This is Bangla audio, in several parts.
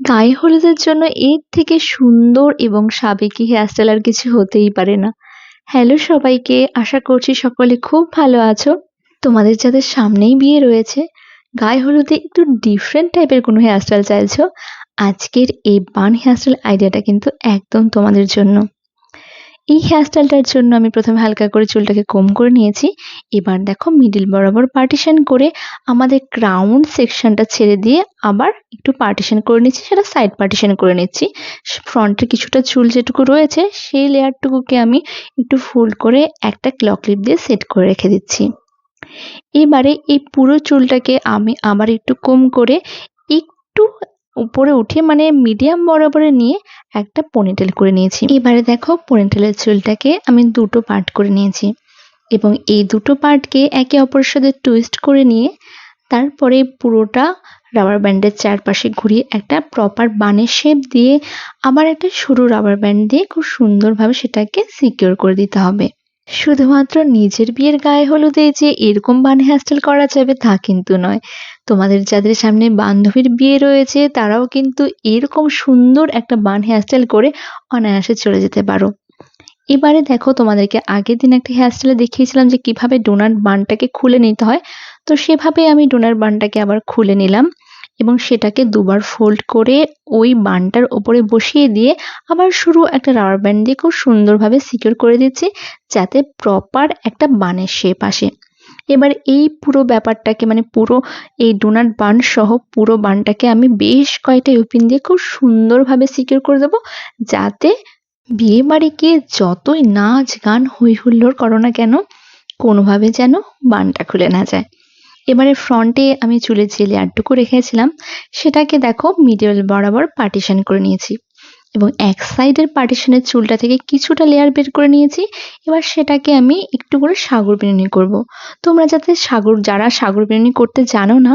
গায়ে হলুদের জন্য এর থেকে সুন্দর এবং সাবেকি হেয়ারস্টাইল আর কিছু হতেই পারে না। হ্যালো সবাইকে, আশা করছি সকলে খুব ভালো আছো। তোমাদের যাদের সামনেই বিয়ে রয়েছে, গায়ে হলুদে একটু ডিফারেন্ট টাইপের কোনো হেয়ারস্টাইল চাইছো, আজকের এই বান হেয়ারস্টাইল আইডিয়াটা কিন্তু একদম তোমাদের জন্য। এই হেয়ারস্টাইলটার জন্য আমি প্রথমে হালকা করে চুলটাকে কম করে নিয়েছি। এবার দেখো মিডিল বরাবর পার্টিশন করে আমাদের ক্রাউন সেকশনটা ছেড়ে দিয়ে আবার একটু পার্টিশন করে নিচ্ছি, সেটা সাইড পার্টিশন করে নিচ্ছি। ফ্রন্টে কিছুটা চুল যেটুকু রয়েছে, সেই লেয়ারটুকুকে আমি একটু ফোল্ড করে একটা ক্লক ক্লিপ দিয়ে সেট করে রেখে দিচ্ছি। এবারে এই পুরো চুলটাকে আমি আবার একটু কম করে একটু উপরে উঠে মানে মিডিয়াম বরাবরে নিয়ে একটা পনিটেল করে নিয়েছি। এবারে দেখো পনিটেলের চুলটাকে আমি দুটো পার্ট করে নিয়েছি এবং এই দুটো পার্টকে একে অপরের সাথে টুইস্ট করে নিয়ে তারপরে পুরোটা রাবার ব্যান্ডের চারপাশে ঘুরিয়ে একটা প্রপার বানের শেপ দিয়ে আবার একটা সরু রাবার ব্যান্ড দিয়ে খুব সুন্দরভাবে সেটাকে সিকিওর করে দিতে হবে। শুধুমাত্র নিজের বিয়ের গায়ে হলুদে যে এরকম বান হেয়ারস্টাইল করা যাবে তা কিন্তু নয়। তোমাদের যাদের সামনে বান্ধবীর বিয়ে রয়েছে, তারাও কিন্তু এরকম সুন্দর একটা বান হেয়ারস্টাইল করে অনায়াসে চলে যেতে পারো। এবারে দেখো তোমাদেরকে আগের দিন একটা হেয়ারস্টাইলে দেখিয়েছিলাম যে কীভাবে ডোনার বানটাকে খুলে নিতে হয়। তো সেভাবে আমি ডোনার বানটাকে আবার খুলে নিলাম এবং সেটাকে দুবার ফোল্ড করে ওই বানটার ওপরে বসিয়ে দিয়ে আবার শুরু একটা রাবার ব্যান্ড দিয়ে খুব সুন্দরভাবে সিকিউর করে দিচ্ছি, যাতে প্রপার একটা বানের শেপ আসে। এবার এই পুরো ব্যাপারটাকে মানে পুরো এই ডোনাট বান সহ পুরো বানটাকে আমি বেশ কয়েকটা ইউপিন দিয়ে খুব সুন্দরভাবে সিকিউর করে দেবো। যাতে বিয়ে বাড়ি গিয়ে যতই নাচ গান হই হুল্লোড় করো না কেন, কোনোভাবে যেন বানটা খুলে না যায়। এবারে ফ্রন্টে আমি চুলের যে লেয়ারটুকু রেখেছিলাম। সেটাকে দেখো মিডিয়াল বরাবর পার্টিশন করে নিয়েছি। এবং এক সাইডের পার্টিশনের চুলটা থেকে কিছুটা লেয়ার বের করে নিয়েছি। এবার সেটাকে আমি একটু করে সাগর বিনুনি করব। তোমরা যাতে সাগর, যারা সাগর বিনুনি করতে জানো না,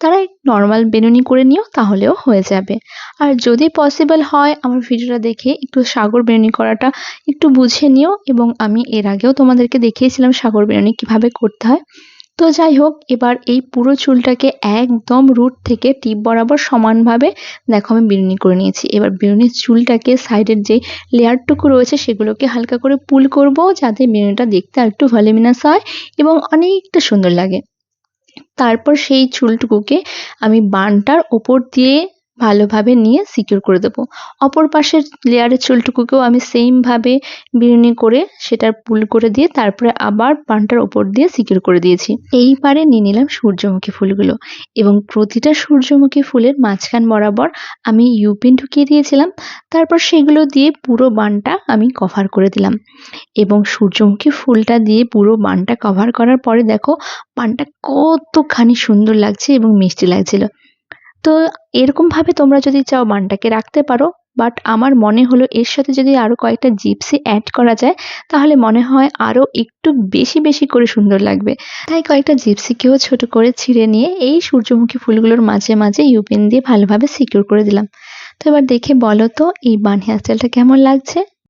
তারা নর্মাল বেনুনি করে নিও, তাহলেও হয়ে যাবে। আর যদি পসিবল হয়, আমার ভিডিওটা দেখে একটু সাগর বেনুনি করাটা একটু বুঝে নিও এবং আমি এর আগেও তোমাদেরকে দেখিয়েছিলাম সাগর বেনুনি কীভাবে করতে হয়। তো যাই হোক, এবার এই পুরো চুলটাকে একদম রুট থেকে টিপ বরাবর সমানভাবে দেখো আমি বিরুনি করে নিয়েছি। এবার বিরুনির চুলটাকে সাইডের যে লেয়ারটুকু রয়েছে সেগুলোকে হালকা করে পুল করব যাতে বিরুনিটা দেখতে আর একটু ভলিমিনাস হয় এবং অনেকটা সুন্দর লাগে। তারপর সেই চুলটুকুকে আমি বানটার ওপর দিয়ে ভালোভাবে নিয়ে সিকিউর করে দেবো। অপর পাশের লেয়ারের চুলটুকুকেও আমি সেমভাবে বিনুনি করে সেটার পুল করে দিয়ে তারপরে আবার পানটার ওপর দিয়ে সিকিউর করে দিয়েছি। এইবারে নিয়ে নিলাম সূর্যমুখী ফুলগুলো এবং প্রতিটা সূর্যমুখী ফুলের মাঝখান বরাবর আমি ইউপিন ঢুকিয়ে দিয়েছিলাম। তারপর সেগুলো দিয়ে পুরো বানটা আমি কভার করে দিলাম এবং সূর্যমুখী ফুলটা দিয়ে পুরো বানটা কভার করার পরে দেখো পানটা কতখানি সুন্দর লাগছে এবং মিষ্টি লাগছিল। তো এরকমভাবে তোমরা যদি চাও বানটাকে রাখতে পারো বাট আমার মনে হলো এর সাথে যদি আরও কয়েকটা জিপসি অ্যাড করা যায়, তাহলে মনে হয় আরও একটু বেশি বেশি করে সুন্দর লাগবে। তাই কয়েকটা জিপসিকেও ছোট করে ছিঁড়ে নিয়ে এই সূর্যমুখী ফুলগুলোর মাঝে মাঝে ইউপিন দিয়ে ভালোভাবে সিকিউর করে দিলাম। তো এবার দেখে বলো তো, এই বান হেয়ারস্টাইলটা কেমন লাগছে?